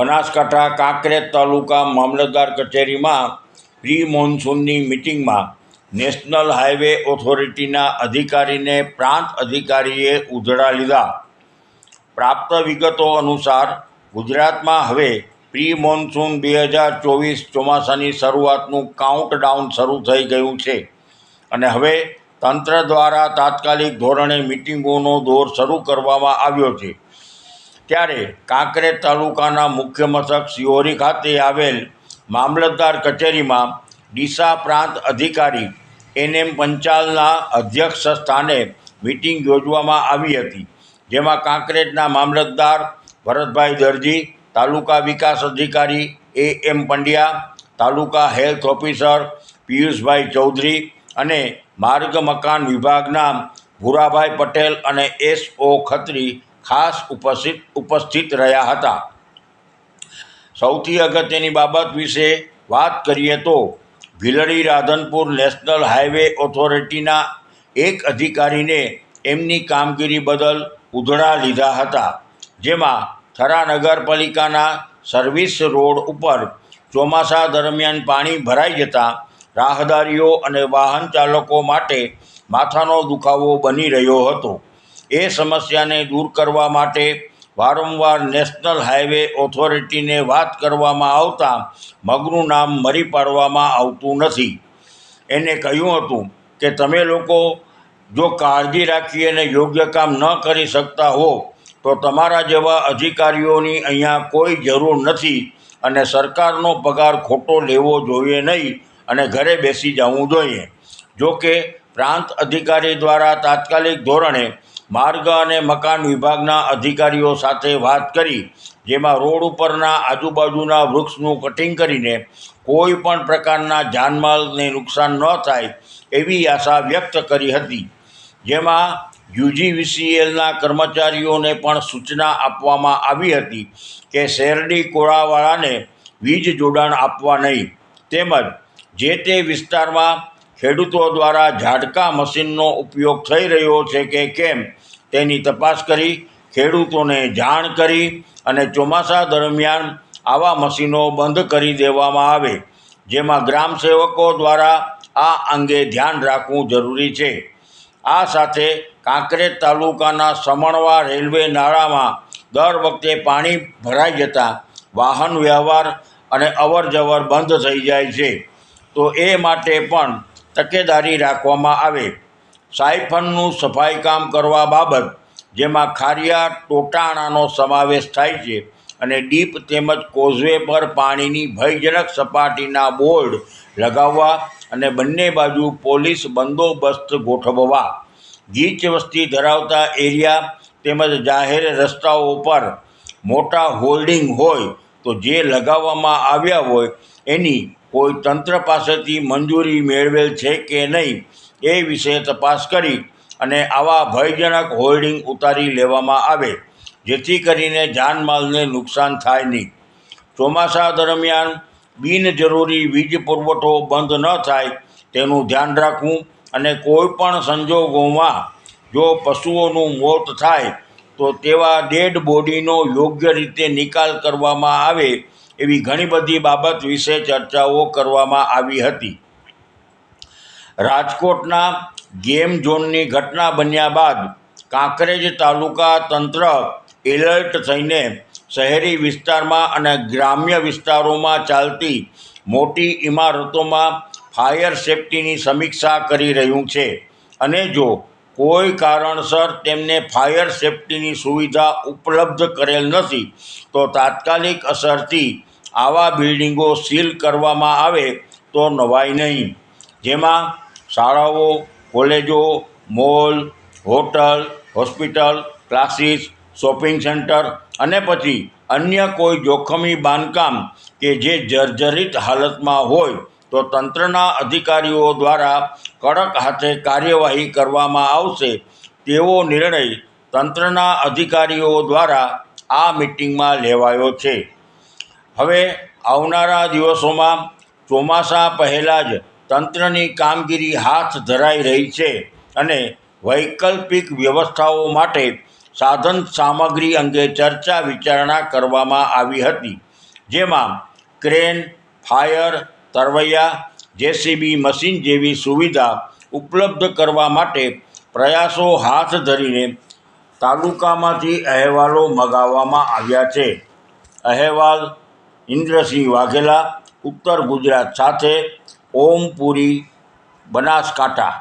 બનાસકાંઠા કાંકરેજ તાલુકા મામલતદાર કચેરીમાં પ્રી મોન્સૂનની મિટિંગમાં નેશનલ હાઈવે ઓથોરિટીના અધિકારીને પ્રાંત અધિકારીએ ઉધડા લીધા. પ્રાપ્ત વિગતો અનુસાર, ગુજરાતમાં હવે પ્રી મોન્સૂન બે હજાર ચોવીસ ચોમાસાની શરૂઆતનું કાઉન્ટડાઉન શરૂ થઈ ગયું છે અને હવે તંત્ર દ્વારા તાત્કાલિક ધોરણે મિટિંગોનો દોર શરૂ કરવામાં આવ્યો છે. ત્યારે કાંકરેજ તાલુકાના મુખ્ય મથક સિહોરી ખાતે આવેલ મામલતદાર કચેરીમાં ડીસા પ્રાંત અધિકારી એન એમ પંચાલના અધ્યક્ષ સ્થાને મિટિંગ યોજવામાં આવી હતી, જેમાં કાંકરેજના મામલતદાર ભરતભાઈ દરજી, તાલુકા વિકાસ અધિકારી A M Pandya, taluka health officer Piyushbhai Chaudhary અને માર્ગ મકાન વિભાગના ભૂરાભાઈ પટેલ અને એસ ઓ ખત્રી ખાસ ઉપસ્થિત ઉપસ્થિત રહ્યા હતા. સૌથી અગત્યની બાબત વિશે વાત કરીએ તો ભીલડી રાધનપુર નેશનલ હાઈવે ઓથોરિટીના એક અધિકારીને એમની કામગીરી બદલ ઉધડા લીધા હતા, જેમાં થરા નગરપાલિકાના સર્વિસ રોડ ઉપર ચોમાસા દરમિયાન પાણી ભરાઈ જતાં રાહદારીઓ અને વાહન ચાલકો માટે માથાનો દુખાવો બની રહ્યો હતો. એ સમસ્યાને દૂર કરવા માટે વારંવાર નેશનલ હાઈવે ઓથોરિટીને વાત કરવામાં આવતા મગનું નામ મરી પાડવામાં આવતું નથી. એને કહ્યું હતું કે, તમે લોકો જો કાળજી રાખી અને યોગ્ય કામ ન કરી શકતા હો, તો તમારા જેવા અધિકારીઓની અહીંયા કોઈ જરૂર નથી અને સરકારનો પગાર ખોટો લેવો જોઈએ નહીં અને ઘરે બેસી જવું જોઈએ. જો કે, પ્રાંત અધિકારી દ્વારા તાત્કાલિક ધોરણે માર્ગ અને મકાન વિભાગના અધિકારીઓ સાથે વાત કરી, જેમાં રોડ ઉપરના આજુબાજુના વૃક્ષનું કટિંગ કરીને કોઈ પણ પ્રકારના જાનમાલને નુકસાન ન થાય એવી આશા વ્યક્ત કરી હતી. જેમાં યુજીવીસીએલના કર્મચારીઓને પણ સૂચના આપવામાં આવી હતી કે શેરડી કોળાવાળાને વીજ જોડાણ આપવા નહીં. તેમજ જે તે વિસ્તારમાં ખેડૂતો દ્વારા ઝાટકા મશીનનો ઉપયોગ થઈ રહ્યો છે કે કેમ, તેની તપાસ કરી, ખેડૂતોને જાણ કરી અને ચોમાસા દરમિયાન આવા મશીનો બંધ કરી દેવામાં આવે, જેમાં ગ્રામ સેવકો દ્વારા આ અંગે ધ્યાન રાખવું જરૂરી છે. આ સાથે કાંકરેજ તાલુકાના સમણવા રેલવે નાળામાં દર વખતે પાણી ભરાઈ જતાં વાહન વ્યવહાર અને અવર જવર બંધ થઈ જાય છે. તો એ માટે પણ તકેદારી રાખવામાં આવે. સાયફનનું સફાઈ કામ કરવા બાબત, જેમાં ખારિયા ટોટાણાનો સમાવેશ થાય છે અને ડીપ તેમજ કોઝવે પર પાણીની ભયજનક સપાટીના બોર્ડ લગાવવા અને બંને બાજુ પોલીસ બંદોબસ્ત ગોઠવવા. ગીચ વસ્તી ધરાવતા એરિયા તેમજ જાહેર રસ્તાઓ પર મોટા હોલ્ડિંગ હોય તો જે લગાવવામાં આવ્યા હોય એની કોઈ તંત્ર પાસેથી મંજૂરી મેળવેલ છે કે નહીં એ વિશે તપાસ કરી અને આવા ભયજનક હોર્ડિંગ ઉતારી લેવામાં આવે, જેથી કરીને જાનમાલને નુકસાન થાય નહીં. ચોમાસા દરમિયાન બિનજરૂરી વીજ પુરવઠો બંધ ન થાય તેનું ધ્યાન રાખવું અને કોઈ પણ સંજોગોમાં જો પશુઓનું મોત થાય, તો તેવા ડેડ બોડીનો યોગ્ય રીતે નિકાલ કરવામાં આવે એવી ઘણી બધી બાબત વિશે ચર્ચાઓ કરવામાં આવી હતી. રાજકોટના ગેમ ઝોનની ઘટના બન્યા બાદ કાંકરેજ તાલુકા તંત્ર એલર્ટ થઈને શહેરી વિસ્તારમાં અને ગ્રામ્ય વિસ્તારોમાં ચાલતી મોટી ઇમારતોમાં ફાયર સેફટીની સમીક્ષા કરી રહ્યું છે. અને જો કોઈ કારણસર તેમને ફાયર સેફટીની સુવિધા ઉપલબ્ધ કરેલ નથી, તો તાત્કાલિક અસરથી આવા બિલ્ડિંગો સીલ કરવામાં આવે તો નવાય નહીં. જેમાં શાળાઓ, કોલેજો, mall, hotel, hospital, classes, shopping centre અને પછી અન્ય કોઈ જોખમી બાંધકામ કે જે જર્જરિત હાલતમાં હોય તો તંત્રના અધિકારીઓ દ્વારા કડક હાથે કાર્યવાહી કરવામાં આવશે તેવો નિર્ણય તંત્રના અધિકારીઓ દ્વારા આ મિટિંગમાં લેવાયો છે. હવે આવનારા દિવસોમાં ચોમાસા પહેલાં જ તંત્રની કામગીરી હાથ ધરાઈ રહી છે અને વૈકલ્પિક વ્યવસ્થાઓ માટે સાધન સામગ્રી અંગે ચર્ચા વિચારણા કરવામાં આવી હતી. જેમાં ક્રેન, ફાયર, તરવૈયા, જેસીબી મશીન જેવી સુવિધા ઉપલબ્ધ કરવા માટે પ્રયાસો હાથ ધરીને તાલુકામાંથી અહેવાલો મગાવવામાં આવ્યા છે. અહેવાલ ઇન્દ્રસિંહ વાઘેલા ઉત્તર ગુજરાત સાથે ઓમપુરી બનાસકાંઠા.